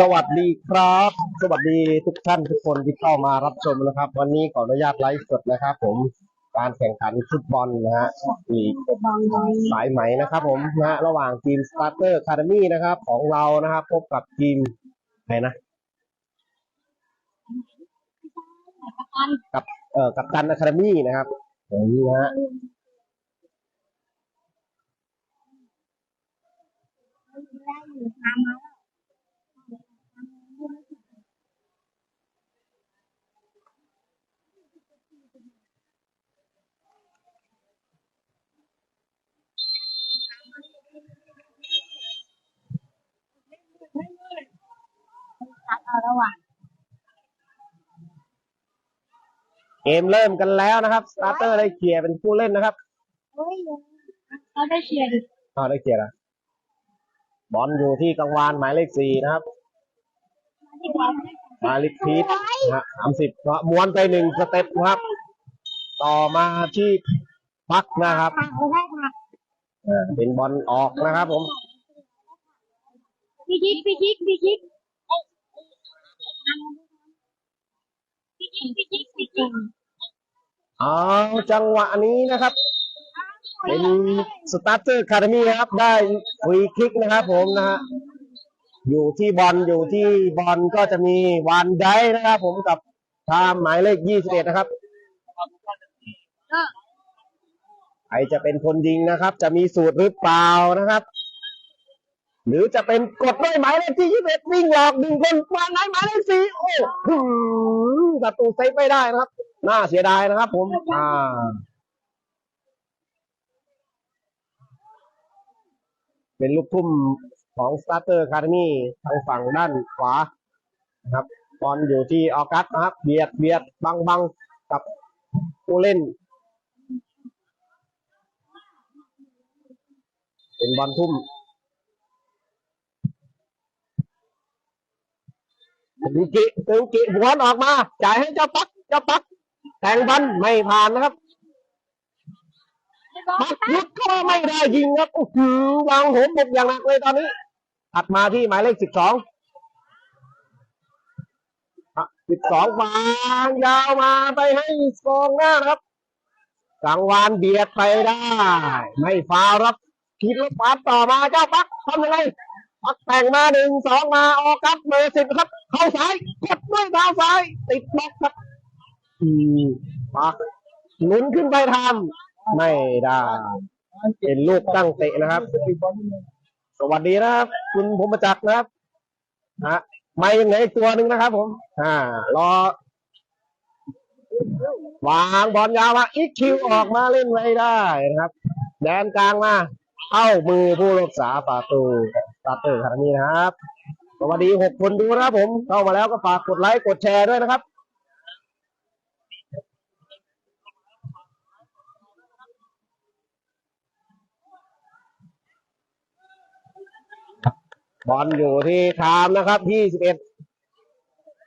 สวัสดีครับ สวัสดีทุกท่านทุกคนที่เข้ามารับชมนะครับ วันนี้ขออนุญาตไลฟ์สดนะครับ ผมการแข่งขันฟุตบอลนะฮะลีกสายไหมนะครับผมนะฮะระหว่างทีมสตาร์เตอร์คาร์มี่นะครับ ของเรานะครับ พบกับทีมไหนนะกับเอ่อกับตันอะคาเดมี่นะครับอย่างนี้นะฮะ เอาระหว่างเกมเริ่มกันแล้วนะครับสตาร์เตอร์ได้เคลียร์เป็นผู้เล่นนะครับเฮ้ยเขาได้เชียร์ดิอ้าวได้เคลียร์แล้วบอลอยู่ที่กังวานหมายเลขสี่นะครับมาลิกพีทนะฮะสามสิบม้วนไปหนึ่งสเต็ปครับ ต่อมาที่พักนะครับผักเขาได้ผักอ่าเป็นบอลออกนะครับผม พี่คิกพี่คิกพี่คิกพี่คิกพี่คิกพี่คิก เอาจังหวะนี้นะครับ เป็นสตาร์เตอร์คาร์มี่นะครับ ได้ฟรีคิกนะครับ ผมนะฮะอยู่ที่บอลอยู่ที่บอลก็จะมีวันไดนะครับ ผมกับทามหมายเลขยี่สิบเอ็ดนะครับใครจะเป็นคนยิงนะครับ จะมีสูตรหรือเปล่านะครับ หรือจะเป็นกดด้วยหมายเลขที่ยี่สิบเอ็ดวิ่งหลอกดึงคนมาไหนหมายเลขสี่โอ้โหประตูเซฟไม่ได้นะครับ น่าเสียดายนะครับ ผมอ่าเป็นลูกทุ่มของสตาร์เตอร์คาร์มี่ทางฝั่งด้านขวานะครับบอลอยู่ที่ออกัสนะครับ เบียดเบียดบังบังกับผู้เล่น เป็นบอลทุ่ม ตึงกิตึงกิหวนออกมา จ่ายให้เจ้าปัก เจ้าปัก แต่งบอลไม่ผ่านนะครับปักยุดก็ไม่ได้ยิงครับโอ้โหวางโหมบุกอย่างหนักเลยตอนนี้ถัดมาที่หมายเลขสิบสองสิบสองวางยาวมาไปให้กองหน้าครับกังวานเบียดไปได้ ไม่ฟาวครับคิดแล้วปัดต่อมาเจ้าปักทำยังไง ปักแต่งมาหนึ่งสองมาออกครับเบอร์สิบครับ เข้าซ้ายกดด้วยเท้าซ้าย ติดบล็อกครับอืมปักหนุนขึ้นไปทำไม่ได้เป็นลูกตั้งเตะนะครับ สวัสดีนะครับ คุณผมประจักษ์นะครับฮะไม่ยังไงตัวหนึ่งนะครับ ผม อ่า รอ วางบอลยาวมาอีกคิวออกมาเล่นไม่ได้นะครับ แดนกลางมา เข้ามือผู้รักษาประตู สตาร์เตอร์ครั้งนี้นะครับ สวัสดีหกคนดูนะครับผม เข้ามาแล้วก็ฝากกดไลค์กดแชร์ด้วยนะครับบอลอยู่ที่ทามนะครับที่สิบเอ็ด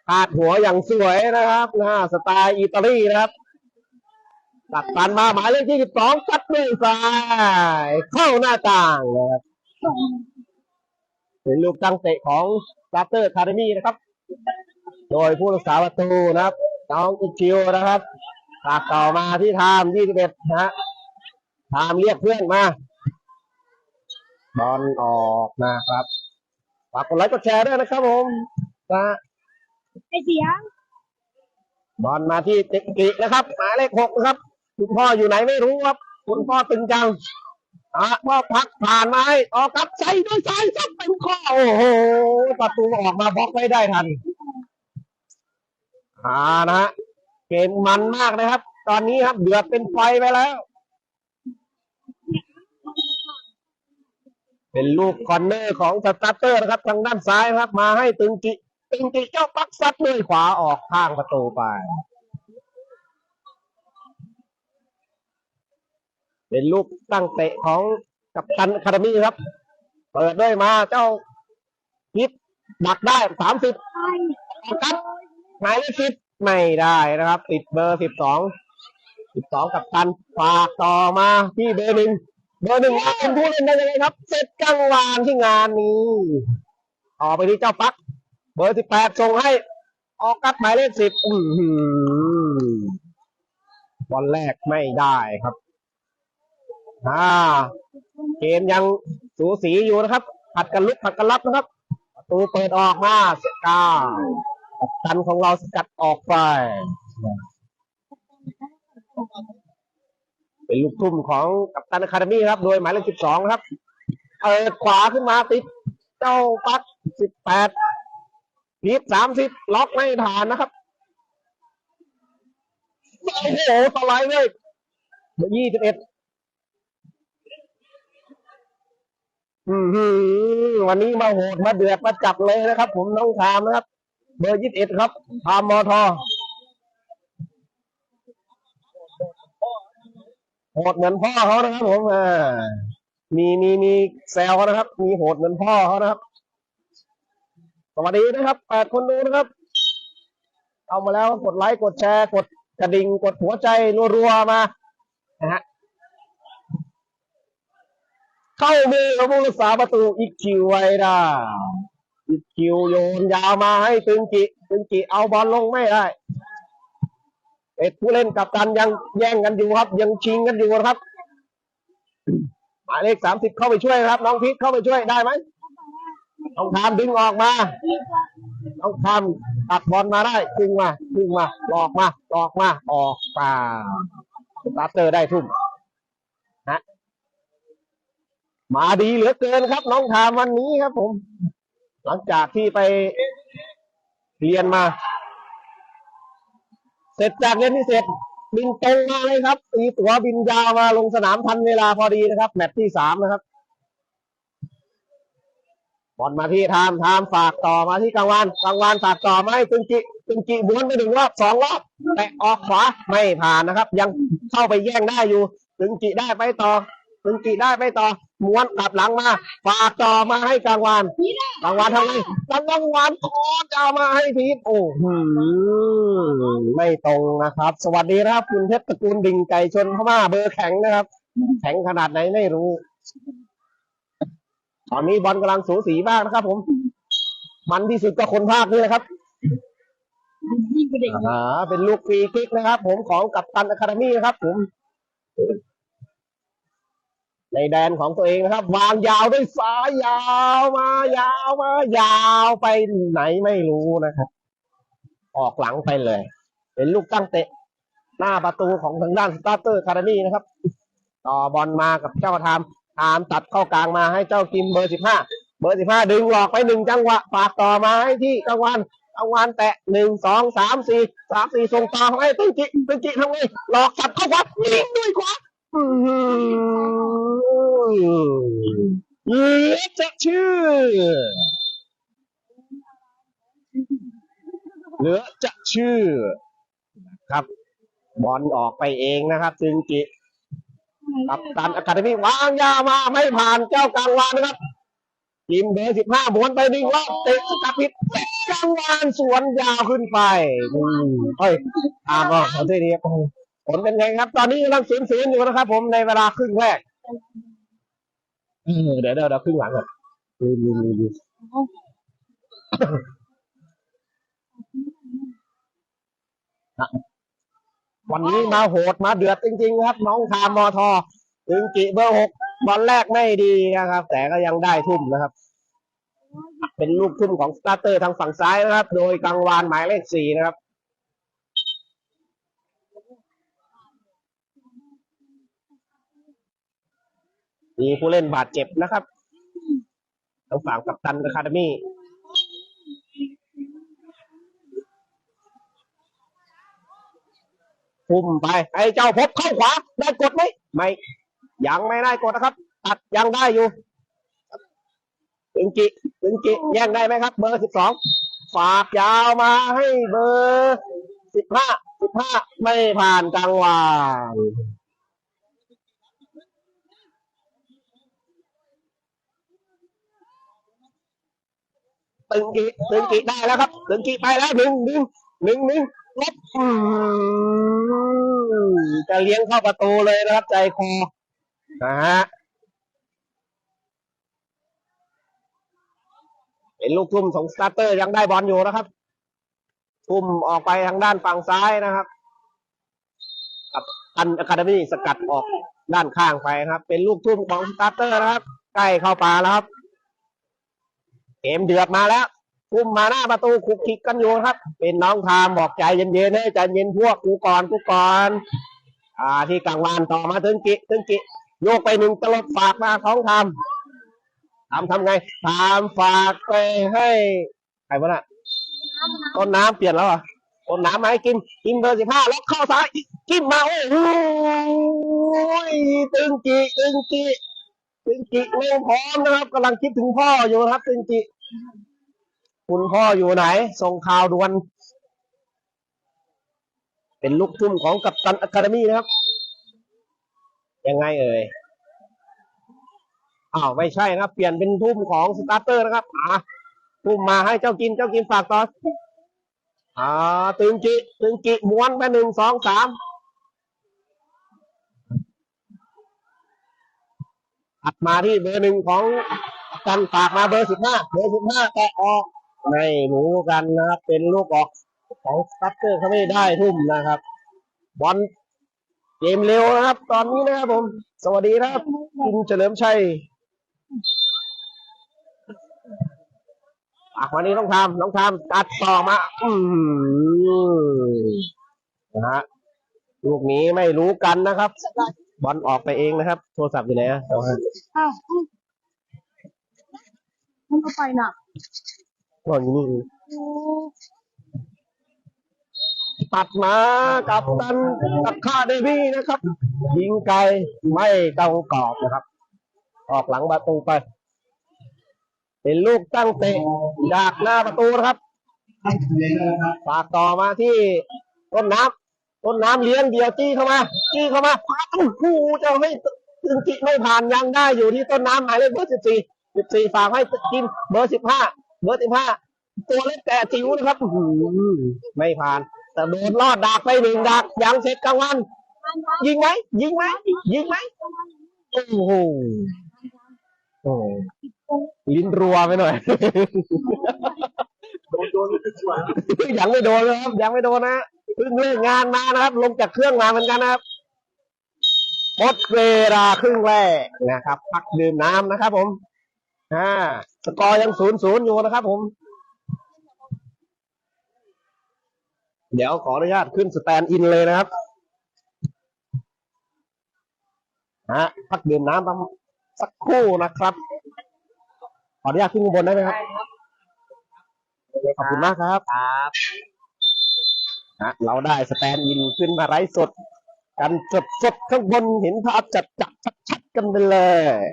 คาดหัวอย่างสวยนะครับหนะสไตล์อิตาลีนะครับ ตัดปันมาหมายเลขที่สิบสองซัดด้วยซ้าย เข้าหน้าต่างนะครับ เป็นลูกตั้งเตะของสตาร์เตอร์คาร์มี่นะครับ โดยผู้รักษาประตูนะครับ น้องอิคิวนะครับฝากต่อมาที่ไทามยี่สิบเอ็ดนะฮะไทามเรียกเพื่อนมา บอลออกนะครับฝากกดไลค์กดแชร์ด้วยนะครับผมนะฮะไอเสียงบอลมาที่เต็กกินะครับ หมายเลขหกนะครับ คุณพ่ออยู่ไหนไม่รู้ครับ คุณพ่อตึงจัง อะว่าพักผ่านมาให้ออกกับใส่ด้วยซ้ายซับเป็นข้อโอ้โหประตูออกมาบล็อกไม่ได้ทันอ่านะฮะเกมมันมากนะครับ ตอนนี้ครับเดือดเป็นไฟไปแล้ว เป็นลูกคอนเนอร์ของสตาร์เตอร์นะครับ ทางด้านซ้ายครับ มาให้ตึงกิ ตึงกิเจ้าปักซัดด้วยขวาออกข้างประตูไป เป็นลูกตั้งเตะของกัปตันคารมีครับ เปิดด้วยมาเจ้าพิษดักได้สามสิบครับหมายเลขสิบไม่ได้นะครับ ติดเบอร์สิบสองสิบสองกับตันฝากต่อมาที่เบอร์หนึ่งเบอร์หนึ่งเป็นผู้เล่นได้ยังไงครับ เสร็จกลางวานที่งานนี้ต่อไปที่เจ้าปัก เบอร์สิบแปดส่งให้ ออกกัดหมายเลขสิบอือหือบอลแรกไม่ได้ครับ อ่า เกมยังสูสีอยู่นะครับ ผัดกันลุกผัดกันรับนะครับประตูเปิดออกมาสก้ากัปตันของเราสกัดออกไป เป็นลูกทุ่มของกัปตันอะคาเดมี่ครับ โดยหมายเลขสิบสองครับ เปิดขวาขึ้นมาติด เจ้าปักสิบแปดพีทสามสิบล็อกไม่ผ่านนะครับ โอ้โหสไลด์เลยยี่สิบเอ็ด อืมวันนี้มาโหดมาเดือดมาจับเลยนะครับ ผมน้องทามนะครับ เบอร์ยี่สิบเอ็ดครับทามมอทอโหดเหมือนพ่อเขานะครับผมอ่ามีมีมีแซวเขานะครับ มีโหดเหมือนพ่อเขานะครับสวัสดีนะครับแปดคนดูนะครับ เอามาแล้วกดไลค์กดแชร์ กดกระดิ่งกดหัวใจรัวๆมานะฮะ เข้ามือของผู้รักษาประตูอีกคิวไว้ได้อีกคิวโยนยาวมาให้ตึงจิตึงจิเอาบอลลงไม่ได้เอ็ดผู้เล่นกับตันยังแย่งกันอยู่ครับ ยังชิงกันอยู่ครับหมายเลขสามสิบเข้าไปช่วยนะครับ น้องพีทเข้าไปช่วยได้ไหมน้องทามดึงออกมาน้องทามตัดบอลมาได้ดึงมาดึงมาหลอกมาหลอกมาออกเปล่าสตาร์เตอร์ได้ทุ่ม มาดีเหลือเกินครับ น้องทามวันนี้ครับ ผม หลังจากที่ไปเรียนมา เสร็จจากเรียนพิเศษบินตรงมาเลยครับตีตั๋วบินยาวมาลงสนามทันเวลาพอดีนะครับ แมตช์ที่สามนะครับบอลมาที่ทามทามฝากต่อมาที่กลางวานกลางวานฝากต่อมาให้ตึงจิตึงจิม้วนไปหนึ่งรอบสองรอบแต่ออกขวาไม่ผ่านนะครับ ยังเข้าไปแย่งได้อยู่ตึงจิได้ไปต่อตึงจิได้ไปต่อม้วนกลับหลังมาฝากต่อมาให้กลางวานกลางวานทำไงกลางวานโคจะเอามาให้พีทโอ้โหไม่ตรงนะครับ สวัสดีนะครับคุณเพชรตระกูลดิ่งไก่ชนพม่าเบอร์แข็งนะครับ แข็งขนาดไหนไม่รู้ ตอนนี้บอลกำลังสูสีมากนะครับ ผม มันที่สุดก็คนภาคนี่แหละครับยิ่งกว่าเด็กอ่าเป็นลูกฟรีคิกนะครับ ผมของกัปตันอะคาเดมี่นะครับ ผม ในแดนของตัวเองนะครับ วางยาวด้วยซ้ายยาวมายาวมายาวไปไหนไม่รู้นะครับ ออกหลังไปเลย เป็นลูกตั้งเตะ หน้าประตูของทางด้านสตาร์เตอร์คาร์นี่นะครับ ต่อบอลมากับเจ้าทามทามตัดเข้ากลางมาให้เจ้ากิมเบอร์สิบห้าเบอร์สิบห้าดึงหลอกไปหนึ่งจังหวะฝากต่อมาให้ที่กลางวันกลางวันแตะหนึ่งสองสามสี่สามสี่ส่งต่อให้ตึงจิตึงจิทำไงหลอกสับเข้าขวายิงด้วยขวา หลือจะชื่อ เหลือจะชื่อครับ บอลออกไปเองนะครับจึงกิกับตันอากาศมี่วางยามาไม่ผ่านเจ้ากลางวานนะครับทีมเบอร์สิบห้าม้วนไปดึงรอบเตะสกัดผิดเตะกลางวานสวนยาวขึ้นไปอืมเฮ้ยตามก็ขอโทษทีครับ ผลเป็นไงครับ ตอนนี้กำลังศูนย์ศูนย์อยู่นะครับ ผมในเวลาครึ่งแรกเออเดี๋ยวเดี๋ยวเดี๋ยวครึ่งหลังก่อนดูดูดูดูนะวันนี้มาโหดมาเดือดจริง ๆ ครับ น้องทามมอทอถึงกิเบอร์หกบอลแรกไม่ดีนะครับ แต่ก็ยังได้ทุ่มนะครับ เป็นลูกทุ่มของสตาร์เตอร์ทางฝั่งซ้ายนะครับ โดยกังวานหมายเลขสี่นะครับ มีผู้เล่นบาดเจ็บนะครับทางฝั่งกัปตันอะคาเดมี่พุ่มไปไอ้เจ้าพบเข้าขวา ได้กดไหมไม่ ยังไม่ได้กดนะครับ ตัดยังได้อยู่ตึงจิตึงจิแย่งได้ไหมครับ เบอร์สิบสองฝากยาวมาให้เบอร์สิบห้าสิบห้าไม่ผ่านกลางวาน ตึงกีตึงกีได้แล้วครับ ตึงกีไปแล้วหนึ่งหนึ่งหนึ่งหนึ่งลบจะเลี้ยงเข้าประตูเลยนะครับ ใจคอนะฮะเป็นลูกทุ่มของสตาร์เตอร์ยังได้บอลอยู่นะครับ ทุ่มออกไปทางด้านฝั่งซ้ายนะครับกับอันอะคาเดมี่สกัดออกด้านข้างไปครับ เป็นลูกทุ่มของสตาร์เตอร์นะครับ ใกล้เข้าป่าแล้วครับ เกมเดือดมาแล้วทุ่มมาหน้าประตูคุกคิกกันอยู่ครับ เป็นน้องทามบอกใจเย็นๆให้ใจเย็นพวกกูก่อนกูก่อนอ่าที่กลางวานต่อมาถึงกิถึงกิโยกไปหนึ่งตลบฝากมาของทามทามทำไงทามฝากไปให้ใครวะน่ะต้นน้ำเปลี่ยนแล้วเหรอะต้นน้ำมาให้กินกินเบอร์สิบห้าแล้วเข้าซ้ายกินมาโอ้โหตึงจิตึงจิตึงจิเล่นพร้อมนะครับกำลังคิดถึงพ่ออยู่นะครับตึงจิ คุณพ่ออยู่ไหน ส่งข่าวด่วน เป็นลูกทุ่มของกัปตันอะคาเดมี่นะครับ ยังไงเอ่ยอ้าวไม่ใช่นะครับ เปลี่ยนเป็นทุ่มของสตาร์เตอร์นะครับอะพุ่มมาให้เจ้ากินเจ้ากินฝากต่ออ่าตึงจิตึงจิม้วนไปหนึ่งสองสามอัดมาที่เบอร์หนึ่งของ กันฝากมาเบอร์สิบห้าเบอร์สิบห้าแตะออกไม่หมูกันนะครับเป็นลูกออกของสตัตเตอร์เขาไม่ได้ทุ่มนะครับ บอลเกมเร็วนะครับ ตอนนี้นะครับผม สวัสดีนะครับ คุณเฉลิมชัยอะวันนี้ต้องทำต้องทำตัดต่อมา อืมนะฮะลูกนี้ไม่รู้กันนะครับ บอลออกไปเองนะครับ โทรศัพท์อยู่ไหนอะ เอาฮะอ้าวมันก็ไปน่ะบอลอยู่นี่ตัดมากับตันตักคาเดวี่นะครับ ยิงไกลไม่ตรงกรอบนะครับ ออกหลังประตูไป เป็นลูกตั้งเตะจากหน้าประตูนะครับฝากต่อมาที่ต้นน้ำต้นน้ำเลี้ยงเดียวจี้เข้ามาจี้เข้ามาคว้าโอ้โหจะให้ตึงจิไม่ผ่านยังได้อยู่ที่ต้นน้ำหมายเลขเบอร์สิบสี่ สิบสี่ฝากให้กินเบอร์สิบห้าเบอร์สิบห้าตัวเล็กแต่จิ๋วนะครับอื้อหือไม่ผ่าน แต่โดนลอดดักไปหนึ่งดักยังเสร็จกลางวัน ยิงไหมยิงไหมยิงไหมโอ้โหโอ้โหลิ้นรัวไปหน่อยยังไม่โดนเลยครับยังไม่โดนนะเพิ่งเลิกงานมานะครับ ลงจากเครื่องมาเหมือนกันนะครับหมดเวลาครึ่งแรกนะครับ พักดื่มน้ำนะครับผม อ่าสกอร์ยังศูนย์ศูนย์อยู่นะครับผม เดี๋ยวขออนุญาตขึ้นสแตนด์อินเลยนะครับฮะพักดื่มน้ำสักครู่นะครับ ขออนุญาตขึ้นข้างบนได้ไหมครับ ขอบคุณมากครับครับนะเราได้สแตนด์อินขึ้นมาไร้สด กันสดสดๆข้างบนเห็นภาพจัดจัดชัดชัดๆกันไปเลย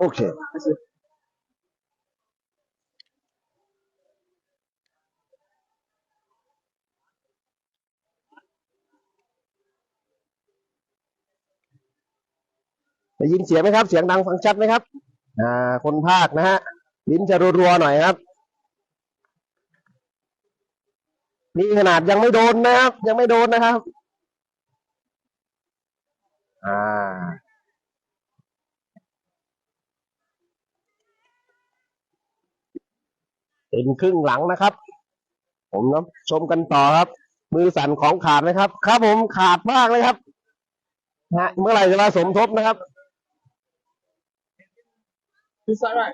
โอเคได้ยินเสียงไหมครับ เสียงดังฟังชัดไหมครับ อ่า คนภาคนะฮะ ลิ้นจะรัวๆหน่อยครับ นี่ขนาดยังไม่โดนนะครับ ยังไม่โดนนะครับ อ่า เป็นครึ่งหลังนะครับ ผมนะชมกันต่อครับ มือสั่นของขาดไหมครับ ครับผมขาดมากเลยครับนะฮะเมื่อไหร่จะมาสมทบนะครับคือสาระ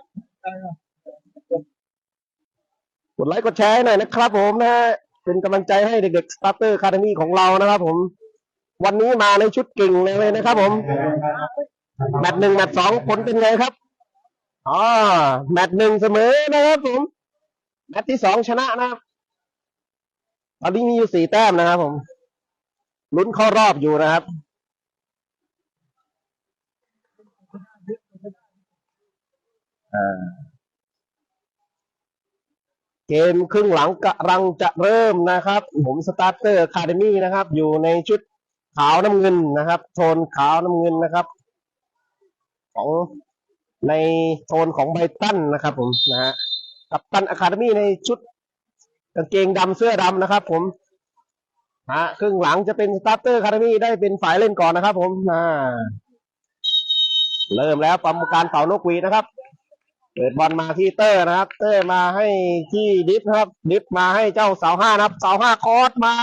กดไลค์กดแชร์ให้หน่อยนะครับ ผมนะฮะเป็นกำลังใจให้เด็กๆ Starter Academy ของเรานะครับ ผม วันนี้มาในชุดเก่งเลยนะครับ ผมแมตช์หนึ่งแมตช์สองผลเป็นไงครับอ๋อแมตช์หนึ่งเสมอนะครับผม แมตช์ที่สองชนะนะครับ ตอนนี้มีอยู่สี่แต้มนะครับผมลุ้นเข้ารอบอยู่นะครับ เกมครึ่งหลังกำลังจะเริ่มนะครับ ผมสตาร์เตอร์คาเดมี่นะครับ อยู่ในชุดขาวน้ำเงินนะครับ โทนขาวน้ำเงินนะครับ ของในโทนของไบตันนะครับผมนะฮะ กับตันอะคาเดมี่ในชุดกางเกงดำเสื้อดำนะครับ ผมฮะครึ่งหลังจะเป็นสตาร์เตอร์คาเดมี่ได้เป็นฝ่ายเล่นก่อนนะครับ ผมอ่าเริ่มแล้วกรรมการเป่านกหวีดนะครับ เปิดบอลมาที่เตอร์นะครับ เตอร์มาให้ที่ดิฟนะครับ ดิฟมาให้เจ้าเสาห้านะครับ เสาห้าคอร์สมา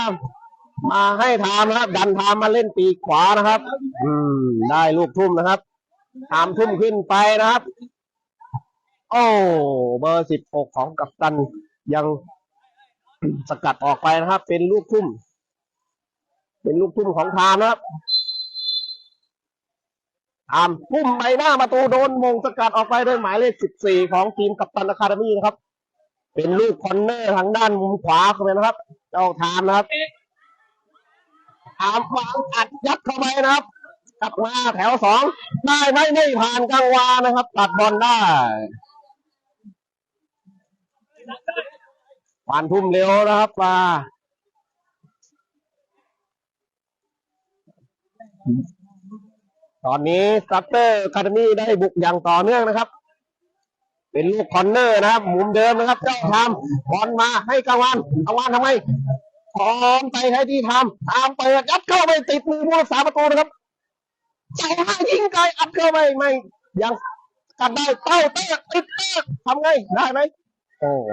มาให้ทามนะครับ ดันทามมาเล่นปีกขวานะครับ อืม ได้ลูกทุ่มนะครับทามทุ่มขึ้นไปนะครับ โอ้เบอร์สิบหกของกัปตันยังสกัดออกไปนะครับ เป็นลูกทุ่ม เป็นลูกทุ่มของทามนะครับตามพุ่มไปหน้าประตูโดนมงสกัดออกไปด้วยหมายเลข14ของทีมกัปตันอะคาเดมี่นะครับ เป็นลูกคอนเนอร์ทางด้านมุมขวาเข้าไปนะครับ เจ้าทามนะครับทามวางอัดยัดเข้าไปนะครับกลับมาแถวสองได้ไหมไม่ผ่านกลางวานนะครับ ตัดบอลได้ ปานทุ่มเร็วนะครับมาตอนนี้สตัตเตอร์คาเดมี่ได้บุกอย่างต่อเนื่องนะครับ เป็นลูกคอนเนอร์นะครับ มุมเดิมนะครับ เจ้าทำบอลมาให้กลางวันกลางวันทำไมพร้อมไปให้ที่ทำทำเปิดยัดเข้าไปติดมือผู้รักษาประตูนะครับใจห้ายิงไกลอัดเข้าไปไม่ยังกันได้เต้าเตะติดเตะทำไงได้ไหม โอ้โห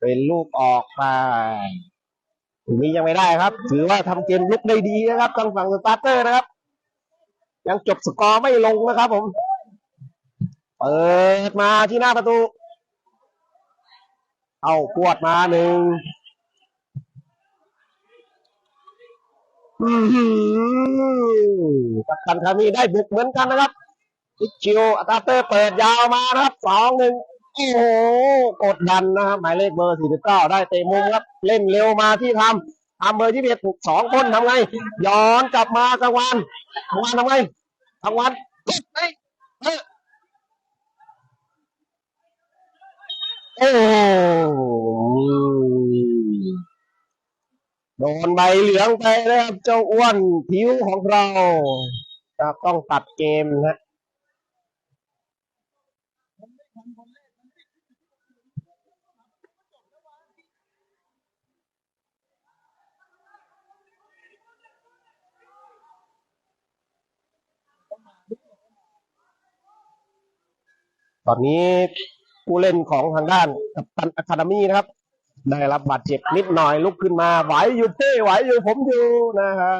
เป็นลูกออกไปตรงนี้ยังไม่ได้ครับ ถือว่าทำเกมลุกได้ดีนะครับทางฝั่งสตาร์เตอร์นะครับ ยังจบสกอร์ไม่ลงนะครับ ผม เปิดมาที่หน้าประตู เอาปวดมาหนึ่งอือหือกัปตันคามีได้บุกเหมือนกันนะครับอิชิโออัตาเตอร์เปิดยาวมานะครับสองหนึ่ง โอ้โหกดดันนะครับหมายเลขเบอร์สี่สิบเก้าได้เตะมุมครับเล่นเร็วมาที่ทำทำเบอร์ที่เบียดถูกสองคนทำไง ย้อนกลับมากลางวันกลางวันทำไงกลางวันเอ้ยโอ้โหโดนใบเหลืองไปนะครับเจ้าอ้วนผิวของเราครับต้องตัดเกมนะ ตอนนี้ผู้เล่นของทางด้านกัปตันอะคาเดมี่นะครับ ได้รับบาดเจ็บนิดหน่อยลุกขึ้นมาไหวอยู่เต้ไหวอยู่ผมอยู่นะฮะ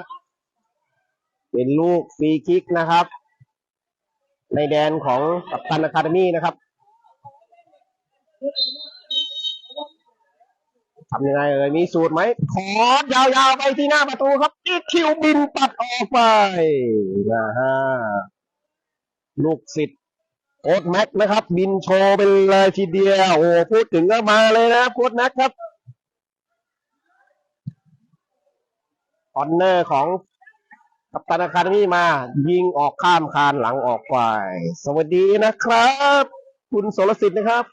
เป็นลูกฟรีคิกนะครับ ในแดนของกัปตันอะคาเดมี่นะครับทำยังไงเอ่ยมีสูตรไหมขอยาวๆไปที่หน้าประตูครับอีคิวบินปัดออกไปนะฮะลูกศิษย์ โค้ดแม็กนะครับ บินโชว์ไปเลยทีเดียวโอ้พูดถึงก็มาเลยนะครับโค้ดแม็กครับคอนเนอร์ของกัปตันอาคาเดมี่มา ยิงออกข้ามคานหลังออกไป สวัสดีนะครับ คุณโสรสิทธิ์นะครับ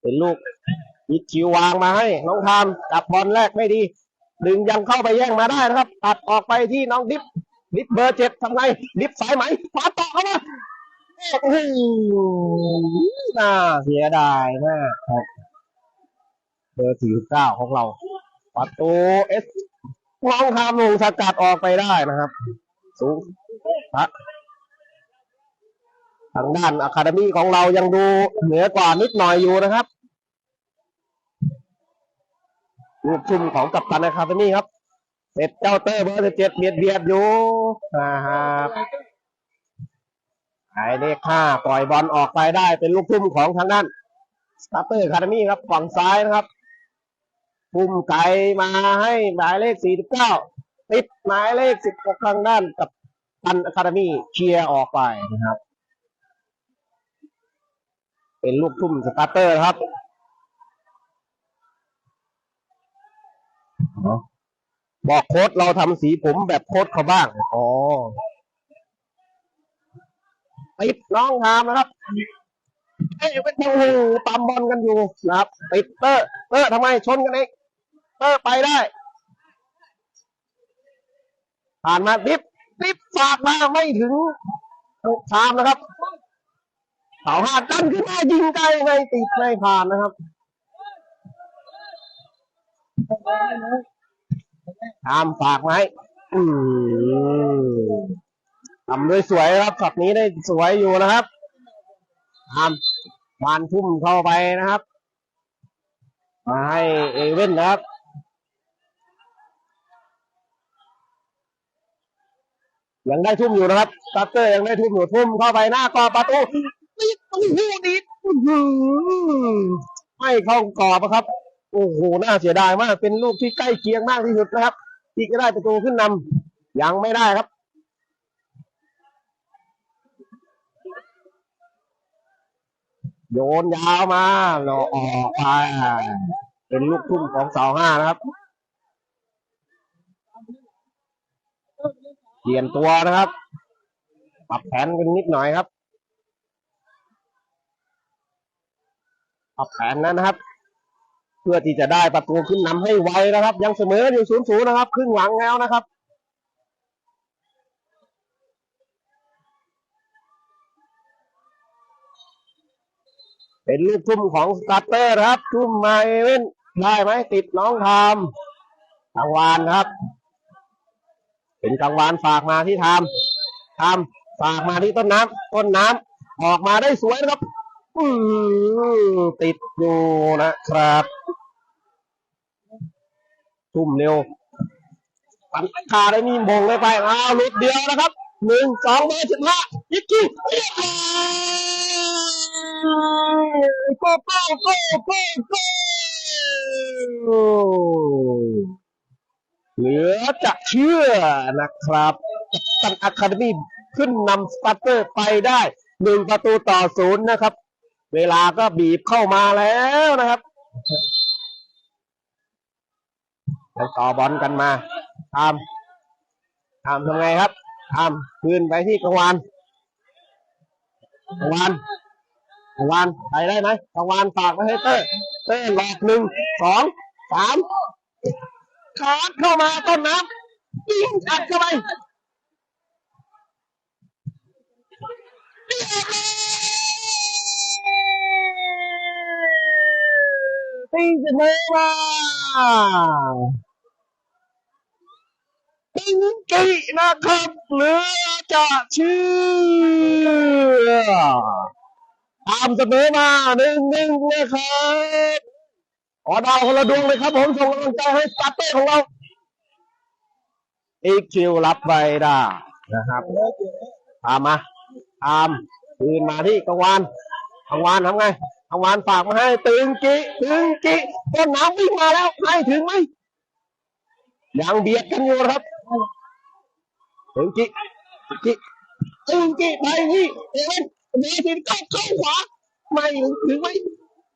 เป็นลูกอิคิววางมาให้ น้องทามจับบอลแรกไม่ดี ดึงยังเข้าไปแย่งมาได้นะครับ ตัดออกไปที่น้องดิฟ ดิฟเบอร์เจ็ดทำไงดิฟสายไหมขวาต่อเข้ามาโอ้โหน่าเสียดายมากครับเบอร์สี่สิบเก้าของเราประตูเอสลองทำลงสกัดออกไปได้นะครับ สูงฮะทางด้านอะคาเดมี่ของเรายังดูเหนือกว่านิดหน่อยอยู่นะครับลูกทุ่มของกัปตันอะคาเดมี่ครับ เสร็จเจ้าเตอร์เบอร์สิบเจ็ดเบียดเบียดอยู่นะครับไอเลขห้าปล่อยบอลออกไปได้เป็นลูกทุ่มของทางด้านสตาร์เตอร์คาร์มี่ครับฝั่งซ้ายนะครับพุ่มไก่มาให้หมายเลขสี่สิบเก้าติดหมายเลขสิบหกทางด้านกับตันอะคาเดมี่เคลียร์ออกไปนะครับ เป็นลูกทุ่มสตาร์เตอร์ครับ บอกโค้ดเราทำสีผมแบบโค้ดเขาบ้าง อ๋อติดน้องทามนะครับเอ้ยเป็นโอ้โหตามบอลกันอยู่นะครับติดเตอร์เตอร์ทำไมชนกันเองเตอร์ไปได้ ผ่านมาดิฟดิฟฝากมาไม่ถึงทามนะครับทสาวห้าดันขึ้นมายิงไกลไม่ติดไม่ผ่านนะครับ ตามฝากไหมอืมทำด้วยสวยครับช็อตนี้ได้สวยอยู่นะครับตามบานทุ่มเข้าไปนะครับ มาให้เอเว่นนะครับยังได้ทุ่มอยู่นะครับสตาร์เตอร์ยังได้ทุ่มอยู่ทุ่มเข้าไปหน้ากรอบประตูติดโอ้โหดิดอื้อหือไม่เข้ากรอบอะครับ โอ้โหน่าเสียดายมาก เป็นลูกที่ใกล้เคียงมากที่สุดนะครับ ที่จะได้ประตูขึ้นนำยังไม่ได้ครับ โยนยาวมาเราออกไปเป็นลูกทุ่มของสาห้านะครับเปลี่ยนตัวนะครับ ปรับแผนกันนิดหน่อยครับ ปรับแผนนั้นนะครับ เพื่อที่จะได้ประตูขึ้นนำให้ไวนะครับ ยังเสมออยู่ศูนย์ศูนย์นะครับ ครึ่งหลังแล้วนะครับเป็นลูกทุ่มของสตาร์เตอร์ครับทุ่มมาเอเว่นได้ไหมติดน้องทามทางวานครับ เป็นกลางวานฝากมาที่ทามทามฝากมาที่ต้นน้ำต้นน้ำออกมาได้สวยนะครับ อืติดอยู่นะครับ ทุ่มเร็วปันคาได้มีมงเลยไปอ้าวลุดเดียวนะครับหนึ่งสองเบอร์สิบห้ายิกกี้เรียบร้อยโก้โก้โก้โก้โก้เหลือจะเชื่อนะครับกัปตันอะคาเดมี่ขึ้นนำสตาร์เตอร์ไปได้หนึ่งประตูต่อศูนย์นะครับ เวลาก็บีบเข้ามาแล้วนะครับ ไปต่อบอลกันมาทำทำทำไงครับทำคืนไปที่กลางวานกลางวานกลางวานไปได้ไหมกลางวานฝากไว้ให้เต้เต้หลอกหนึ่งสองสามขาดเข้ามาต้นน้ำยิงอัดเข้าไปตีเสมอมา ติงกีนะครับเหลือจะเชื่อตามเสมอมาหนึ่งหนึ่งนะครับขอดาวคนละดวงเลยครับผมส่งกำลังใจให้สตาร์เตอร์ของเราอีกคิวรับไปได้นะครับตามมาตามคืนมาที่กังวานกังวานทำไงกังวานฝากมาให้ตึงกิตึงกิต้นน้ำวิ่งมาแล้วให้ถึงไหมยังเบียดกันอยู่นะครับ ตึงกิกิตึงกิไปที่เอเว่นเมทินก็เข้าขวาไม่ถึงไหม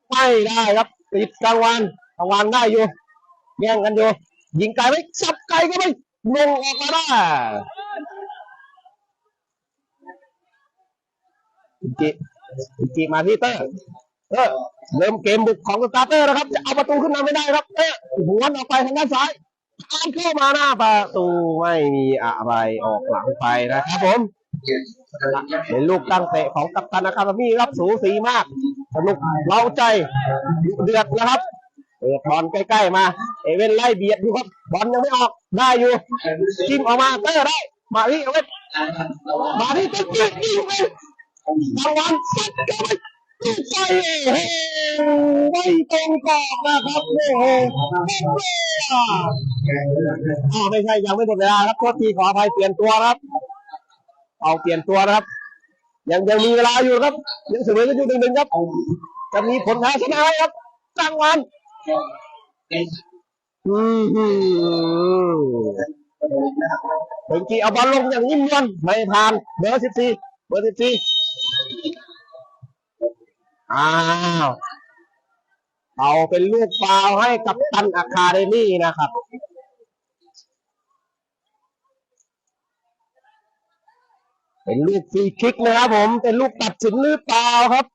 ไม่ได้ครับติดกลางวานกลางวานได้อยู่แย่งกันอยู่ยิงไกลไหมสับไกลก็ไม่ลงออกมาได้จิจิมาที่เตอร์เตอเริ่มเกมบุกของสตาร์เตอร์นะครับ จะเอาประตูขึ้นมาไม่ได้ครับเตอหัวนออกไปทางด้านซ้าย ตามเข้ามาหน้าประตูไม่มีอะไรออกหลังไปนะครับผมเป็นลูกตั้งเตะของกัปตันอาคาเดมี่รับสูสีมากสนุกเล้าใจเดือดนะครับเปิดบอลใกล้ๆมา เอเว่นไล่เบียดอยู่ครับบอลยังไม่ออกได้อยู่จิ้มออกมาเตอร์ได้มาที่เอเว่นมาที่เตอร์ยิงยิงเลยรางวัลสัตว์ก็ไม่ถูก ใจโอ้โหไม่ตรงกอบนะครับโอ้โหหมดเลาอ้าวไม่ใช่ยังไม่หมดเวลาครับโทษทีขออภัยเปลี่ยนตัวครับ เอาเปลี่ยนตัวนะครับ ยังยังมีเวลาอยู่ครับยังเสมอกันอยู่หนึ่งหนึ่งครับ จะมีผลแพ้ชนะไหมครับรางวัลอืมฮึถึงจีเอาบอลลงอย่างนิ่มนวลไม่ผ่านเบอร์สิบสี่เบอร์สิบสี่ อ้าวเอาเป็นลูกฟาวให้กับตันอะคาเดมี่นะครับ เป็นลูกฟรีคิกนะครับผม เป็นลูกตัดสินหรือเปล่าครับ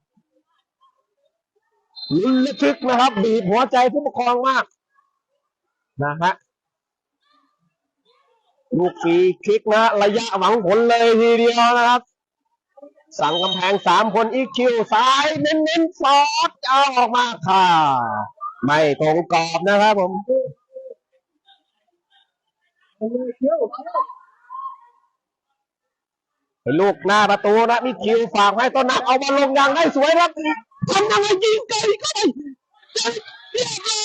ลุ้นระทึกนะครับ บีบหัวใจผู้ปกครองมาก นะฮะลูกฟรีคิกนะ ระยะหวังผลเลยทีเดียวนะครับ สั่งกำแพงสามคนอีคิวซ้ายเน้นเน้นๆซอสเอาออกมาค่ะ ไม่ตรงกรอบนะครับผมลูกหน้าประตูนะมิคิวฝากให้ต้นนักเอามาลงยางได้สวยครับทำยังไงยิงไกลก็ได้เรียบร้อย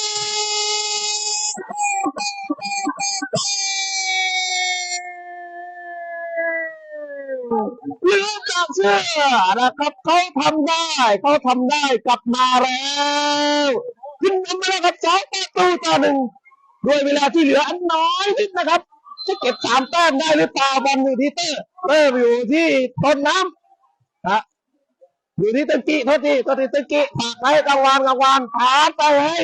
เห ลือจะเชื่อนะครับเขาทำได้เขาทำได้กลับมาแล้วขึ้นนำมาแล้วครับสองประตูต่อหนึ่งด้วยเวลาที่เหลืออันน้อยนิดนะครับจะเก็บสามแต้มได้หรือเปล่าบอลอยู่ที่เตอร์เตอร์อยู่ที่ต้นน้ำฮะอยู่ที่ตึกิโทษทีโทษทีตึงกิฝากไว้กางวานกางวานผ่านไปให้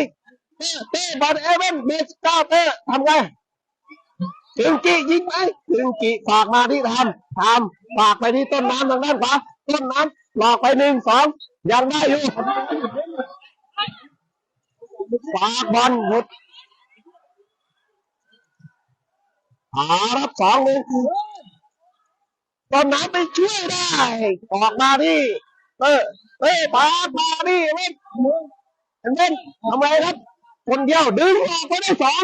เตอร์เตอร์บอลเอเวนเบสเก้าเตอร์ทำไง ตึงกิยิงไหมตึงกิฝากมาที่ทำทำฝากไปที่ต้นน้ำทางด้านขวาต้นน้ำหลอกไปหนึ่งสองยังได้อยู่ฝากบอลหมดอารับสองหนึ่งตอนน้ำไปช่วยได้ออกมาที่เออเออปาดมาที่เว้นเว้นทำไรครับ คนเดียวดึงออกไปได้สอง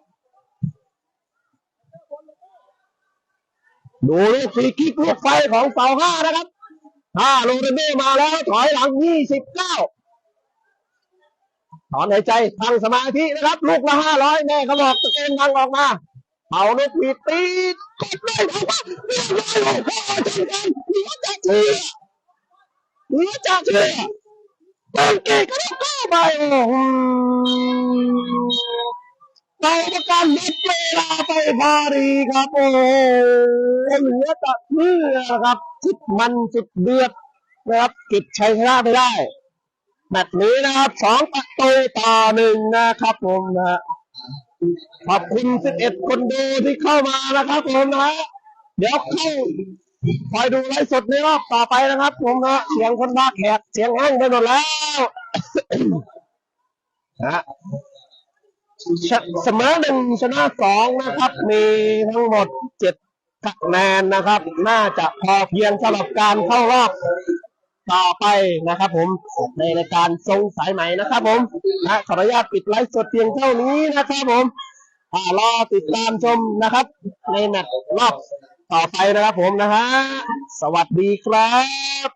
ดูลูกฟรีคิกลูกไฟของเสาห้านะครับห้าโรเดนโดมาแล้วถอยหลังยี่สิบเก้าถอนหายใจทางสมาธินะครับ ลูกละห้าร้อยแม่เขาบอกตะเกนทางออกมาเอาลูกหวีดตีกดเลยเพราะว่าเรียบร้อยเลยพ่อจังกันเหลือจะเชื่อเหลือจะเชื่อตั้งเกตก็ต้องเข้าไป โอ้โหเราประกันลดเวลาไปพอดีครับโอ้โหเหลือจะเชื่อครับสุดมันสุดเดือดนะครับก็บชัยชนะไปได้แมตช์นี้นะครับสองประตูต่อหนึ่งนะครับผมนะขอบคุณ11คนดูที่เข้ามานะครับผมนะเดี๋ยวเข้าคอยดูไลฟ์สดในรอบต่อไปนะครับผมนะเสียงคนบ้าแขกเสียงแห้งไปหมดแล้วนะ เสมอหนึ่งชนะสองนะครับ มีทั้งหมดเจ็ดคะแนนนะครับ น่าจะพอเพียงสำหรับการเข้ารอบต่อไปนะครับ ผมในรายการทรงสายไหมนะครับ ผมนะขออนุญาตปิดไลฟ์สดเพียงเท่านี้นะครับผมอ่ารอติดตามชมนะครับ ในแมตช์รอบต่อไปนะครับ ผมนะฮะสวัสดีครับ